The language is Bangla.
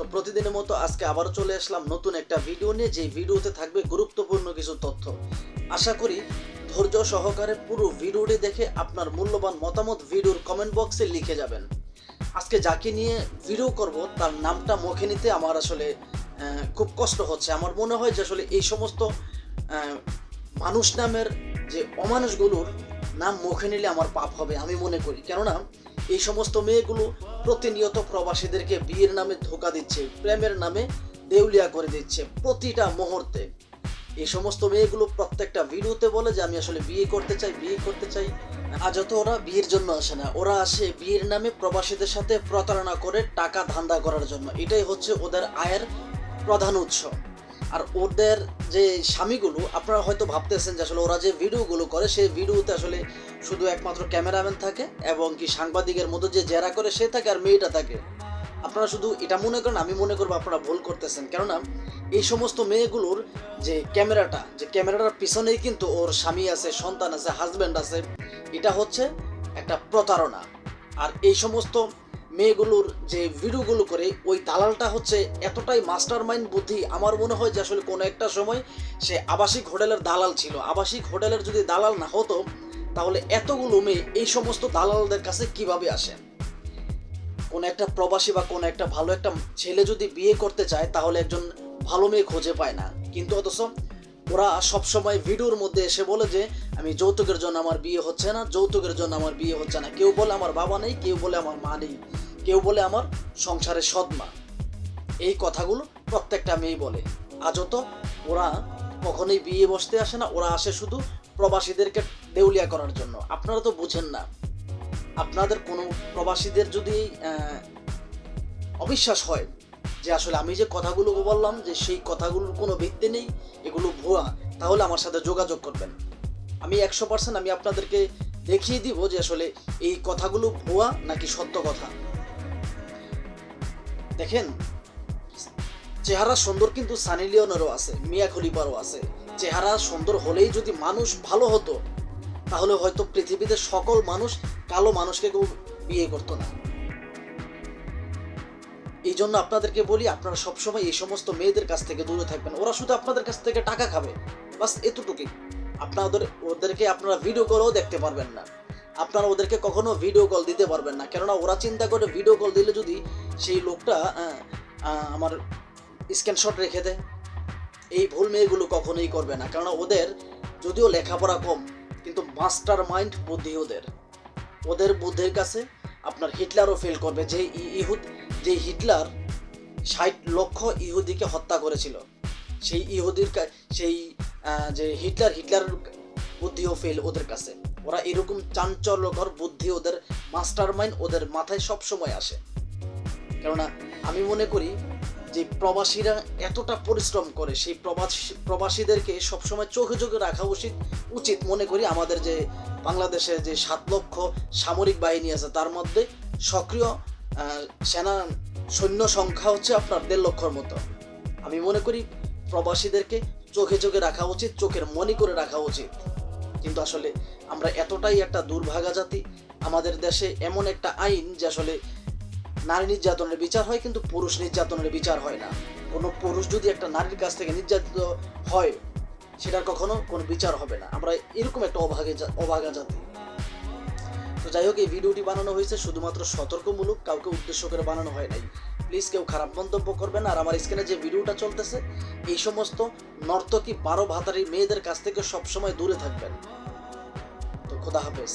তো প্রতিদিনের মতো আজকে আবারও চলে আসলাম নতুন একটা ভিডিও নিয়ে যে ভিডিওতে থাকবে গুরুত্বপূর্ণ কিছু তথ্য। আশা করি ধৈর্য সহকারে পুরো ভিডিওটি দেখে আপনার মূল্যবান মতামত ভিডিওর কমেন্ট বক্সে লিখে যাবেন। আজকে যাকে নিয়ে ভিডিও করব, তার নামটা মুখে নিতে আমার আসলে খুব কষ্ট হচ্ছে। আমার মনে হয় যে আসলে এই সমস্ত মানুষ নামের যে অমানুষগুলোর নাম মুখে নিলে আমার পাপ হবে, আমি মনে করি। কেননা এই সমস্ত মেয়েগুলো প্রতিনিয়ত প্রবাসীদেরকে বিয়ের নামে ধোকা দিচ্ছে, প্রেমের নামে দেউলিয়া করে দিচ্ছে প্রতিটা মুহূর্তে। এই সমস্ত মেয়েগুলো প্রত্যেকটা ভিডিওতে বলে যে, আমি আসলে বিয়ে করতে চাই, বিয়ে করতে চাই। আজত ওরা বিয়ের জন্য আসে না। ওরা আসে বিয়ের নামে প্রবাসীদের সাথে প্রতারণা করে টাকা ধান্দা করার জন্য। এটাই হচ্ছে ওদের আয়ের প্রধান উৎস। আর ওদের যে স্বামীগুলো, আপনারা হয়তো ভাবতেছেন যে আসলে ওরা যে ভিডিওগুলো করে, সেই ভিডিওতে আসলে শুধু একমাত্র ক্যামেরাম্যান থাকে এবং কি সাংবাদিকের মতো যে জেরা করে, সে থাকে আর মেয়েটা থাকে। আপনারা শুধু এটা মনে করেন, আমি মনে করব আপনারা ভুল করতেছেন। কেননা, এই সমস্ত মেয়েগুলোর যে ক্যামেরাটা, যে ক্যামেরাটার পিছনেই কিন্তু ওর স্বামী আছে, সন্তান আছে হাজব্যান্ড আছে, এটা হচ্ছে একটা প্রতারণা। আর এই সমস্ত মেয়েগুলোর যে ভিডিওগুলো করে, ওই দালালটা হচ্ছে এতটাই মাস্টার মাইন্ড বুদ্ধি। আমার মনে হয় যে আসলে কোনো একটা সময় সে আবাসিক হোটেলের দালাল ছিল। আবাসিক হোটেলের যদি দালাল না হতো, তাহলে এতগুলো মেয়ে এই সমস্ত দালালদের কাছে কীভাবে আসে? কোন একটা প্রবাসী বা কোন একটা ভালো একটা ছেলে যদি বিয়ে করতে চায়, তাহলে একজন ভালো মেয়ে খুঁজে পায় না। কিন্তু অথচ ওরা সবসময় ভিডিওর মধ্যে এসে বলে যে আমি যৌতুকের জন্য আমার বিয়ে হচ্ছে না, যৌতুকের জন্য আমার বিয়ে হচ্ছে না। কেউ বলে আমার বাবা নেই, কেউ বলে আমার মা নেই, কেউ বলে আমার সংসারের সৎমা এই কথাগুলো প্রত্যেকটা মেয়ে বলে। আজও তো ওরা কখনোই বিয়ে বসতে আসে না, ওরা আসে শুধু প্রবাসীদেরকে দেউলিয়া করার জন্য। আপনারা তো বুঝেন না। আপনাদের কোনো প্রবাসীদের যদি অবিশ্বাস হয় যে আসলে আমি যে কথাগুলো বললাম, যে সেই কথাগুলোর কোনো ভিত্তি নেই, এগুলো ভুয়া, তাহলে আমার সাথে যোগাযোগ করবেন। আমি একশো পার্সেন্ট আমি আপনাদেরকে দেখিয়ে দিব যে আসলে এই কথাগুলো ভুয়া নাকি সত্য কথা। দেখেন, চেহারা সুন্দর কিন্তু সানি লিওনেরও আছে, মিয়া খলিফারও আছে। চেহারা সুন্দর হলেই যদি মানুষ ভালো হতো, তাহলে হয়তো পৃথিবীতে সকল মানুষ কালো মানুষকে কেউ বিয়ে করতো না। এই জন্য আপনাদেরকে বলি, আপনারা সবসময় এই সমস্ত মেয়েদের কাছ থেকে দূরে থাকবেন। ওরা শুধু আপনাদের কাছ থেকে টাকা খাবে। বাস এতটুকুই। আপনাদের ওদেরকে আপনারা ভিডিও কলও দেখতে পারবেন না। আপনারা ওদেরকে কখনো ভিডিও কল দিতে পারবেন না। কেননা ওরা চিন্তা করে ভিডিও কল দিলে যদি সেই লোকটা আহ, আমার স্ক্রিনশট রেখে দেয় এই ভুল মেয়েগুলো কখনোই করবে না। কেননা ওদের যদিও লেখাপড়া কম কিন্তু মাস্টার মাইন্ড বুদ্ধি ওদের। ওদের বুদ্ধির কাছে আপনার হিটলারও ফেল করবে। যে ইহুদ যে হিটলার ষাট লক্ষ ইহুদিকে হত্যা করেছিল। সেই ইহুদির সেই যে হিটলার হিটলার বুদ্ধিও ফেল ওদের কাছে। ওরা এরকম চাঞ্চল্যকর বুদ্ধি ওদের মাস্টার মাইন্ড ওদের মাথায় সব সময় আসে। কেননা আমি মনে করি যে প্রবাসীরা এতটা পরিশ্রম করে, সেই প্রবাসী, প্রবাসীদেরকে সবসময় চোখে চোখে রাখা উচিত উচিত মনে করি আমাদের যে বাংলাদেশে যে সাত লক্ষ সামরিক বাহিনী আছে, তার মধ্যে সক্রিয় সেনা সৈন্য সংখ্যা হচ্ছে আপনার দেড় লক্ষর মতো। আমি মনে করি প্রবাসীদেরকে চোখে চোখে রাখা উচিত, চোখের মনি করে রাখা উচিত। কিন্তু আসলে আমরা এতটাই একটা দুর্ভাগা জাতি, আমাদের দেশে এমন একটা আইন যে আসলে নারী নির্যাতনের বিচার হয় কিন্তু পুরুষ নির্যাতনের বিচার হয় না। কোনো পুরুষ যদি একটা নারীর কাছ থেকে নির্যাতিত হয়, সেটার কখনো কোনো বিচার হবে না। আমরা এরকম একটা অভাগে অভাগা জাতি। তো যাই হোক, এই ভিডিওটি বানানো হয়েছে শুধুমাত্র সতর্কমূলক, কাউকে উদ্দেশ্য করে বানানো হয় নাই। প্লিজ কেউ খারাপ মন্তব্য করবেন আর আমার স্ক্রিনে যে ভিডিওটা চলতেছে, এই সমস্ত নর্তকী বারো ভাতারি মেয়েদের কাছ থেকে সবসময় দূরে থাকবেন। তো খোদা হাফেজ।